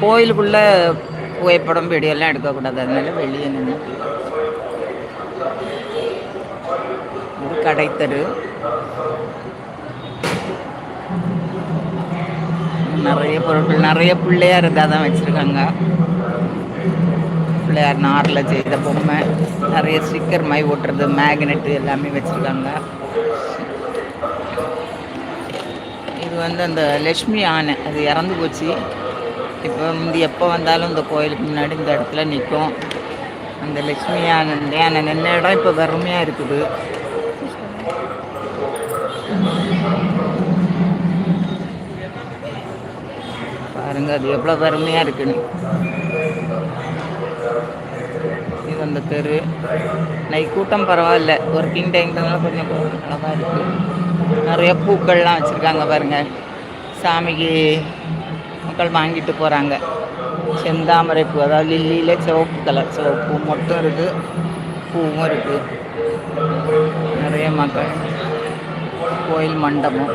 கோயிலுக்குள்ளே புகைப்படம் வீடியோலாம் எடுக்கக்கூடாது. அதனால வெளியே நின்று இது கடைத்தரு. நிறைய பொருட்கள் நிறைய பிள்ளையார் இதாக தான் வச்சுருக்காங்க. பிள்ளையார் நாரில் செய்த பொம்மை. நிறைய ஸ்டிக்கர் மை ஓட்டுறது மேக்னெட்டு எல்லாமே வச்சுருக்காங்க. இது வந்து அந்த லக்ஷ்மி ஆனை. அது இறந்து போச்சு. இப்போ வந்து எப்போ வந்தாலும் இந்த கோயிலுக்கு முன்னாடி இந்த இடத்துல நிற்கும். அந்த லக்ஷ்மி யானை நின்ன இடம் இப்போ வெறுமையாக இருக்குது. பாருங்க அது எவ்வளோ வறுமையாக இருக்குன்னு இது அந்த தெரு. நைட் கூட்டம் பரவாயில்ல. ஒர்க்கிங் டைம்னால கொஞ்சம் அழகாக இருக்குது நிறைய பூக்கள்லாம் வச்சுருக்காங்க பாருங்க. சாமிக்கு மக்கள் வாங்கிட்டு போகிறாங்க செந்தாமரை பூ அதாவது லில்லியில் சிவப்பு கலர் சிவப்பு மட்டும் இருக்குது பூவும் இருக்குது நிறைய மக்கள் கோயில் மண்டபம்.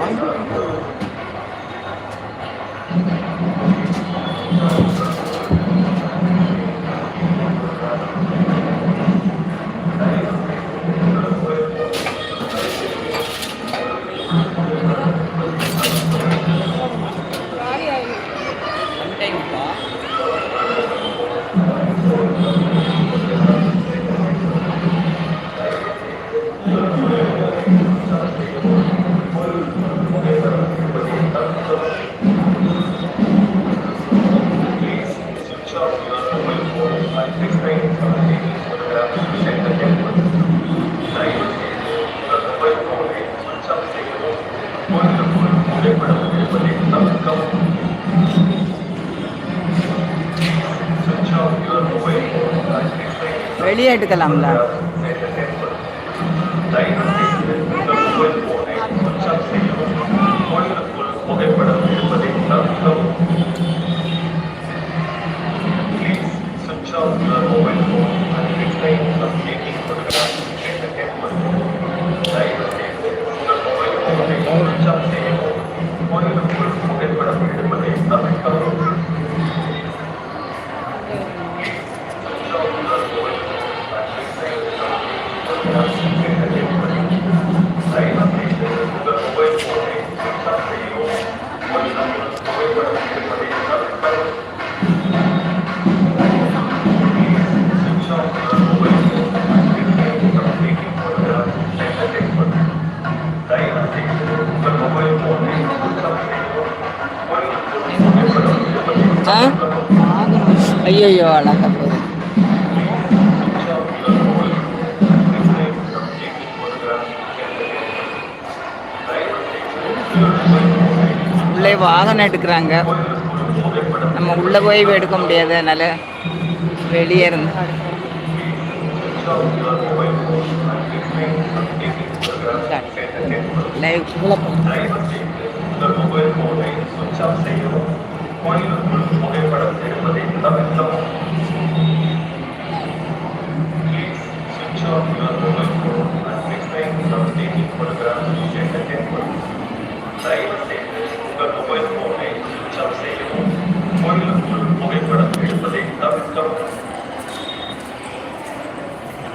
আপনার வெளியே எடுக்கலாம்ல? ஆ? ஐயோ அழகா போகுது. உள்ளே வாகனம் எடுக்கிறாங்க. நம்ம உள்ளே போய் எடுக்க முடியாது அதனால வெளியே இருந்து. லைவ் கோயிலுக்குள் புகைப்படம் எடுப்பதை தவிர்த்தவும் தயவுசெய்து உங்கள் மொபைல் போனை சுவிட்ச் ஆஃப் செய்யவும் கோயிலுக்குள் புகைப்படம் எடுப்பதை தவிர்க்கவும்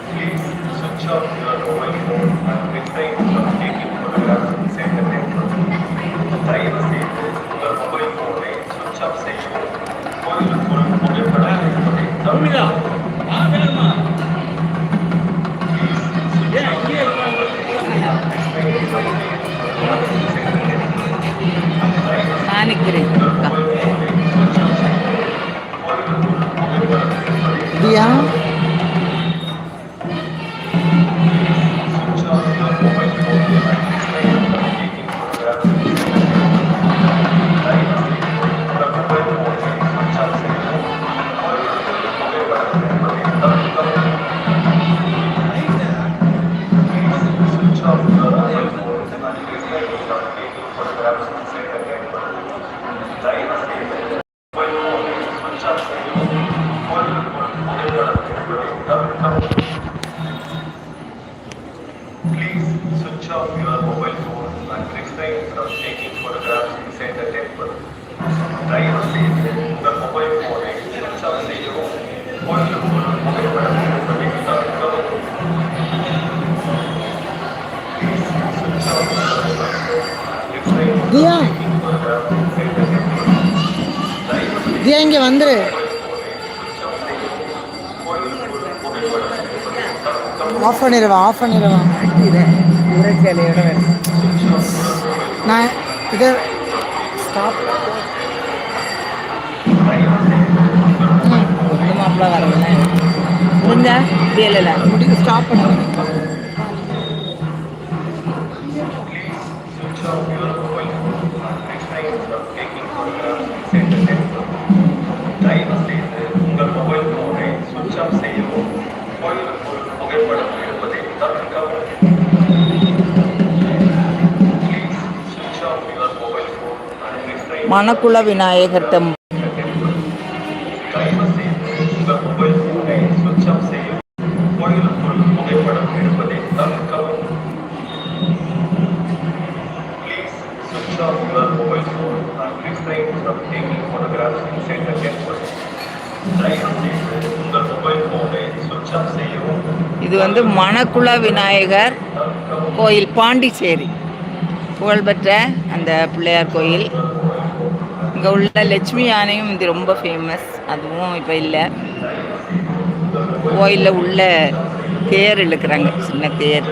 Please switch off your mobile phone and refrain பானிக்கிறேன் of your mobile phone and refrain from taking photographs inside the temple. தயவு செய்து உங்கள் மொபைல் போனை சுவிட்ச் ஆஃப் செய்யவும் கோயிலுக்கு ஒரு புகைப்படம் எடுப்பதை தவிர்க்கவும் தியா தியா இங்கே வந்துரு ஆஃப் பண்ணிடுவான் ஆஃப் பண்ணிடுவான் இதை உரைச்சலையோட வேணும். நான் இதை ஸ்டாப் மாப்பிள்ள வரல முடிஞ்சா வேலையில் முடிவு ஸ்டாப் பண்ணுங்க மணக்குள செய்யவும் இது வந்து மணக்குள விநாயகர் கோயில் பாண்டிச்சேரி. புகழ்பெற்ற அந்த பிள்ளையார் கோயில். இங்கே உள்ள லட்சுமி யானையும் இது ரொம்ப ஃபேமஸ் அதுவும் இப்போ இல்லை. கோயிலில் உள்ள தேர் இழுக்கிறாங்க. சின்ன தேர்.